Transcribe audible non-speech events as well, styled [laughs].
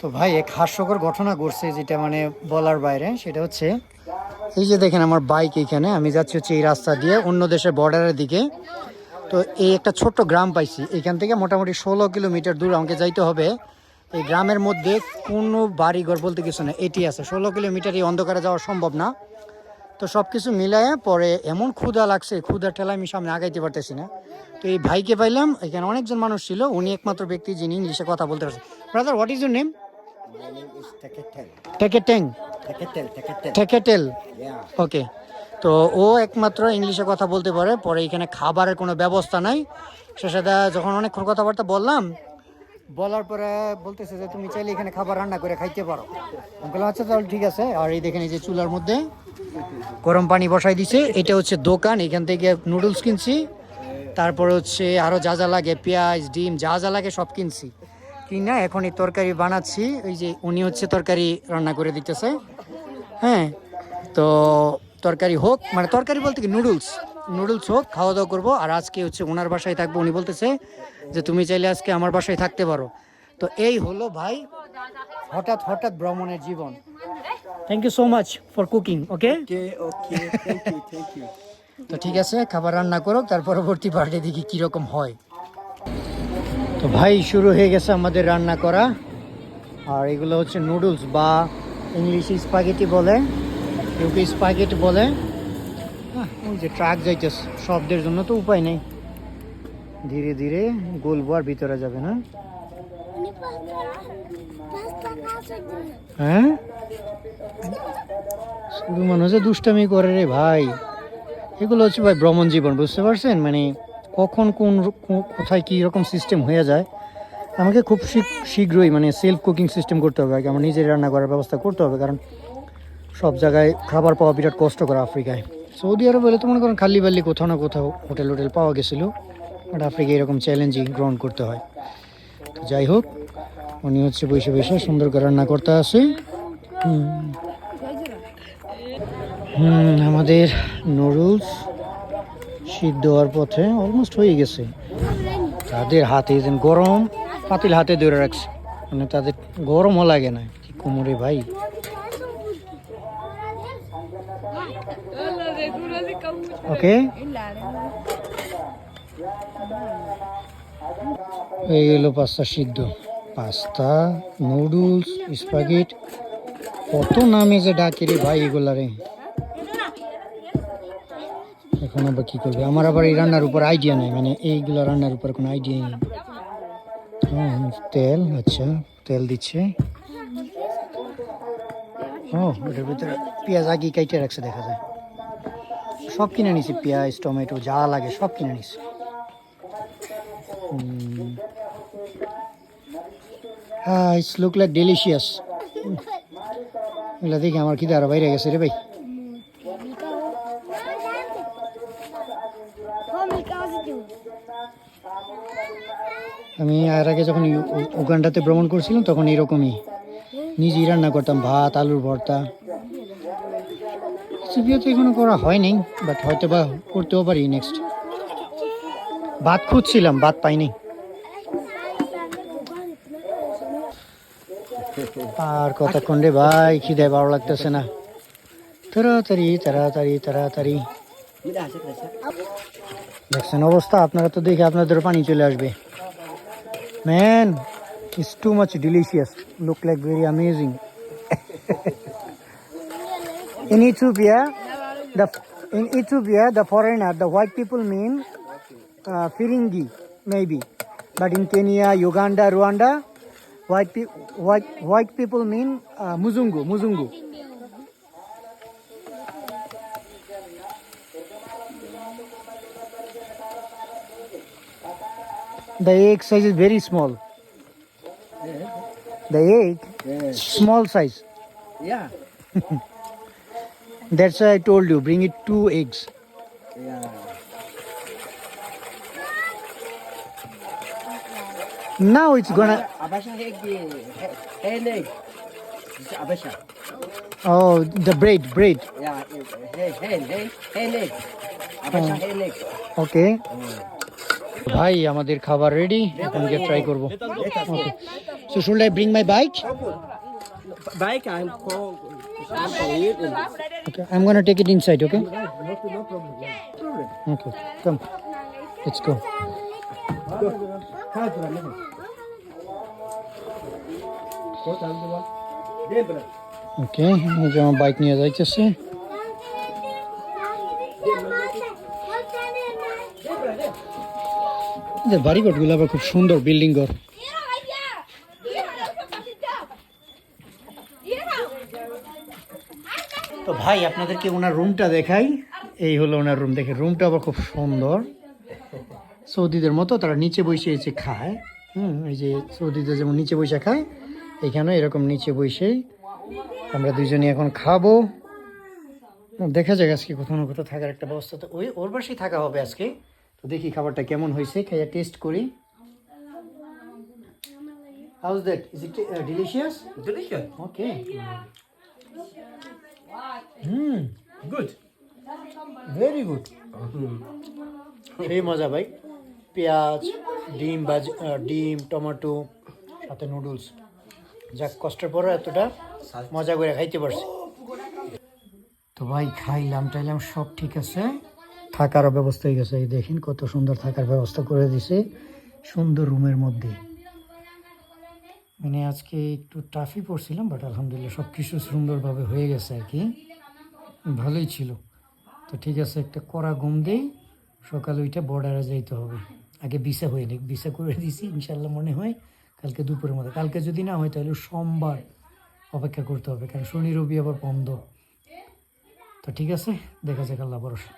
তো ভাই, এক হাস্যকর ঘটনা ঘটছে যেটা মানে বলার বাইরে। সেটা হচ্ছে, এই যে দেখেন আমার বাইক এখানে, আমি যাচ্ছি হচ্ছে এই রাস্তা দিয়ে অন্য দেশের বর্ডারের দিকে। তো এই একটা ছোট্ট গ্রাম পাইছি, এখান থেকে মোটামুটি ষোলো কিলোমিটার দূর আমাকে যাইতে হবে। এই গ্রামের মধ্যে কোনো বাড়িঘর বলতে কিছু না, এটি আছে। ষোলো কিলোমিটার এই অন্ধকারে যাওয়া সম্ভব না। তো সব কিছু মিলায় পরে এমন ক্ষুধা লাগছে, ক্ষুধার ঠেলায় আমি সামনে আগাইতে পারতেছি না। তো এই ভাইকে পাইলাম, এখানে অনেকজন মানুষ ছিল, উনি একমাত্র ব্যক্তি যিনি ইংলিশে কথা বলতে পারছেন। Brother what is your name My name is Teketel. Yeah. তো ও একমাত্র ইংলিশে কথা বলতে পারে পরে এখানে খাবারের কোনো ব্যবস্থা নাই। সে সাথে যখন অনেকক্ষণ কথাবার্তা বললাম বলার পরে বলতেছে যে তুমি চাইলে এখানে খাবার রান্না করে খাইতে পারো। আমি বললাম আচ্ছা তাহলে ঠিক আছে। আর এই দেখেন এই যে চুলার মধ্যে গরম পানি বসাই দিছে। এটা হচ্ছে দোকান এখান থেকে নুডলস কিনছি। তারপরে হচ্ছে আরও যা যা লাগে পেঁয়াজ ডিম যা যা লাগে সব কিনছি। কিনা এখন এই তরকারি বানাচ্ছি। ওই যে উনি হচ্ছে তরকারি রান্না করে দিতেছে। হ্যাঁ তো তরকারি হোক মানে তরকারি বলতে কি নুডলস। নুডলস হোক খাওয়া দাওয়া করব। আর আজকে হচ্ছে ওনার বাসায় থাকব। উনি বলতেছে যে তুমি চাইলে আজকে আমার বাসায় থাকতে পারো। তো এই হলো ভাই হঠাৎ হঠাৎ ভ্রমণের জীবন। Thank you so much for cooking okay তো ঠিক আছে খাবার রান্না করো তার পরবর্তী পার্টে দেখি কীরকম হয়। তো ভাই, শুরু হয়ে গেছে আমাদের রান্না করা। আর এগুলো হচ্ছে নুডলস বা ইংলিশে স্পাগেটি বলে ইউপি স্পাগেটি বলে। ওই যে ট্রাক যাইতেছে শব্দের জন্য তো উপায় নেই। ধীরে ধীরে গলবো আর ভিতরে যাবে না. হ্যাঁ? শুধু মনে হচ্ছে দুষ্টামি করে রে ভাই। এগুলো হচ্ছে ভাই ভ্রমণ জীবন, বুঝতে পারছেন? মানে কখন কোন কোথায় কী রকম সিস্টেম হয়ে যায়, আমাকে খুব শীঘ্র- শীঘ্রই মানে সেলফ কুকিং সিস্টেম করতে হবে আগে। আমার নিজের রান্না করার ব্যবস্থা করতে হবে, কারণ সব জায়গায় খাবার পাওয়া বিরাট কষ্ট করে আফ্রিকায়। সৌদি আরব হলে তো মনে করেন খালি বাল্লি কোথাও না কোথাও হোটেল হোটেল পাওয়া গেছিল বাট আফ্রিকায় এরকম চ্যালেঞ্জিং গ্রহণ করতে হয়। তো যাই হোক, উনি হচ্ছে বসে বসে সুন্দর করে রান্না করতে আসে। আমাদের নুডলস সিদ্ধ হওয়ার পথে অলমোস্ট হয়ে গেছে। তাদের হাতে যেন গরম, পাতিল হাতে ধরে রাখছে। মানে তাদের গরমও লাগে না। কি কোমরে ভাই? ওকে এই গেল পাস্তা সিদ্ধ। পাস্তা নুডলস স্পাগেট কত নামে যে ডাকে রে ভাই এগুলারে এখন আবার কি করবে? আমার আবার এই রান্নার উপর আইডিয়া নেই মানে এইগুলো রান্নার উপর কোনো আইডিয়া নেই। হ্যাঁ তেল আচ্ছা তেল দিচ্ছে। ও ওটার ভিতরে পেঁয়াজ আগে কাইটে রাখছে, দেখা যায়। সব কিনে নিছি, পেঁয়াজ, টমেটো, যা লাগে সব কিনে নিছি। হ্যাঁ ইটস লুক লাইক ডেলিশিয়াস এগুলো দেখি আমার খিদে আরও বাইরে গেছে রে ভাই। আমি এর আগে যখন উগান্ডাতে ভ্রমণ করছিলাম, তখন এরকমই। নিজেই রান্না করতাম, ভাত, আলুর ভর্তা। সিপিওতে এখনও করা হয়নি বাট হয়তো বা করতেও পারি নেক্সট ভাত খুঁজছিলাম, ভাত পাইনি। আর কতক্ষণ রে ভাই, খিদে ভালো লাগতেছে না। তাড়াতাড়ি তাড়াতাড়ি তাড়াতাড়ি। দেখছেন অবস্থা, আপনারা তো দেখে আপনাদের পানি চলে আসবে। Man, it's too much delicious. Look like very amazing. [laughs] in Ethiopia, the in Ethiopia, the foreigner, the white people mean uh, Firingi, maybe. But in Kenya, Uganda, Rwanda, white, pe- white, white people mean uh, Muzungu, Muzungu. The egg size is very small the egg Yes. small size Yeah. [laughs] That's why I told you, bring it two eggs. Yeah. Now it's gonna. Abasha di. Hey, leg. Abasha. Oh, the bread, bread. Yeah. Hey, hey, hey, hey, leg. Abasha, oh. hey, leg. Okay. Mm. ভাই আমাদের খাবার ready এখন গিয়ে try করব ওকে bring my bike? Bike I'm for I'm for it. Okay, I'm gonna take it inside, okay? No problem. Problem. Okay, come. Let's go. Okay যে আমার bike নিয়ে যাইতেছে বাড়িঘরগুলো আবার খুব সুন্দর বিল্ডিং ঘর। তো ভাই, আপনাদেরকে ওনার রুমটা দেখাই। এই হলো ওনার রুম দেখে রুমটা আবার খুব সুন্দর। সৌদিদের মতো তারা নিচে বসে এসে খায়। হুম, এই যে সৌদিদের যেমন নিচে বসে খায়, এখানেও এরকম নিচে বসেই আমরা দুজনে এখন খাব। দেখা যাক আজকে কোথাও না কোথাও থাকার একটা ব্যবস্থা তো ওই ওর বাসেই থাকা হবে আজকে। তো দেখি খাবারটা কেমন হয়েছে। খাইয়া টেস্ট করি। How's that is it delicious Delicious. Okay hmm Good. Very good সেই মজা ভাই। পেঁয়াজ ডিম বাজ ডিম টমেটো সাথে নুডলস যাক কষ্টের পরে এতটা মজা করে খাইতে পারছি। তো ভাই খাইলাম টাইলাম সব ঠিক আছে। থাকার ব্যবস্থা হয়ে গেছে। এই দেখেন কত সুন্দর থাকার ব্যবস্থা করে দিছে। সুন্দর রুমের মধ্যে। মানে আজকে একটু টাফই পড়ছিলাম বাট আলহামদুলিল্লাহ সব কিছু সুন্দরভাবে হয়ে গেছে আর কি। ভালোই ছিল। তো ঠিক আছে, একটা কড়া ঘুম দেই, সকালে ওইটা বর্ডারে যাইতে হবে। আগে ভিসা হয়ে নিক, ভিসা করে দিছি ইনশাল্লাহ মনে হয় কালকে দুপুরের মধ্যে। কালকে যদি না হয় তাহলে সোমবার অপেক্ষা করতে হবে, কারণ শনি, রবি আবার বন্ধ। তো ঠিক আছে, দেখা যাক, আল্লাহ ভরসা।